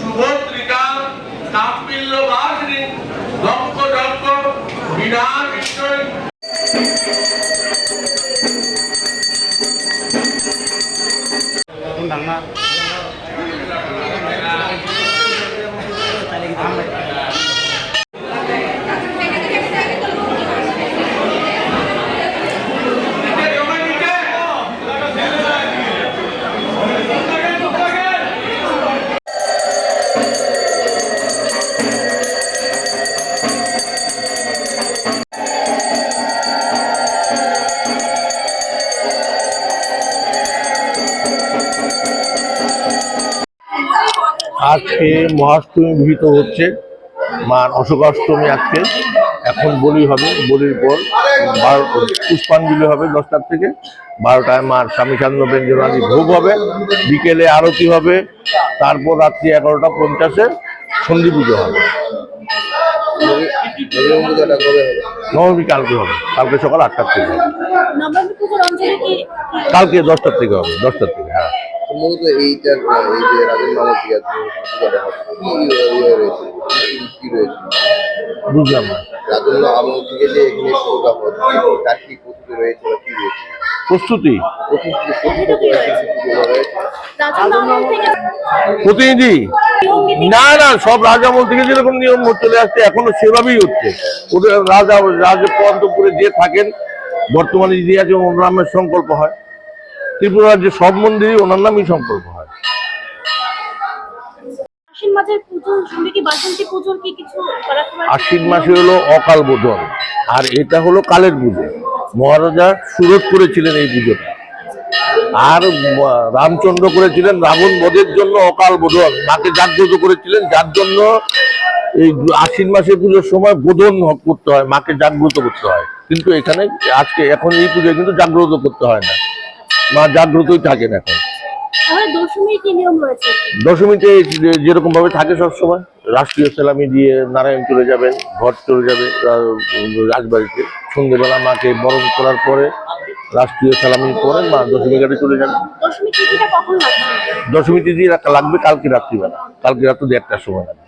সুভদ্রিকা কাপিল্য বাসিনী দক্ষ দক্ষ বিনা বিষ্ণয় আজকে মহাষ্টমী বিহিত হচ্ছে। মার অশোকাষ্টমী আজকে। এখন বলি হবে বলির পর বারো পুষ্পাঞ্জলি হবে দশটার থেকে। বারোটায় মার স্বামী চান্দ ব্যঞ্জনাদি ভোগ হবে। বিকেলে আরতি হবে। তারপর রাত্রি এগারোটা পঞ্চাশে সন্ধি পুজো হবে। নবমী কালকে হবে। কালকে সকাল আটটার থেকে হবে। কালকে দশটার থেকে হবে দশটার থেকে হ্যাঁ। সম্ভবত এইটার এই যে রাজেন মামা কি আছে পূজাটা কি ইয়ে রয়েছে কি- রয়েছে? বুঝলাম না। রাজন্য আমল থেকে যে এখানে পুজোটা হচ্ছে তার কি প্রস্তুতি রয়েছে বা কি রয়েছে? প্রস্তুতি? প্রতিনিধি না না সব রাজামল থেকে যেরকম নিয়ম চলে আসছে এখনও সেভাবেই হচ্ছে। ওদের রাজা রাজপন্তপুরে যে থাকেন বর্তমানে যে আছে ওনার নামের সংকল্প হয়। ত্রিপুরা রাজ্যের সব মন্দিরই ওনার নামই সম্পর্ক হয়। আশ্বিন মাসে হলো অকাল বোধন আর এটা হলো কালের পুজো। মহারাজা সুরত করেছিলেন এই পুজোটা। আর রামচন্দ্র করেছিলেন রাবণ বধের জন্য অকাল বোধন। মাকে জাগ্রত করেছিলেন যার জন্য এই আশ্বিন মাসে পুজোর সময় বোধন করতে হয় মাকে জাগ্রত করতে হয়। কিন্তু এখানে আজকে এখন এই পুজোয় কিন্তু জাগ্রত করতে হয় না। মা জাগ্রতই থাকেন এখন। দশমীতে যেরকম ভাবে থাকে সবসময় রাষ্ট্রীয় সেলামি দিয়ে নারায়ণ চলে যাবেন ঘর চলে যাবে রাজবাড়িতে। সন্ধ্যেবেলা মাকে বরণ করার পরে রাষ্ট্রীয় সেলামির পরে মা দশমী ঘাটে চলে যাবে দশমী তিথি লাগবে কালকে রাত্রিবেলা। কালকে রাত্রি দেড়টার সময় লাগবে।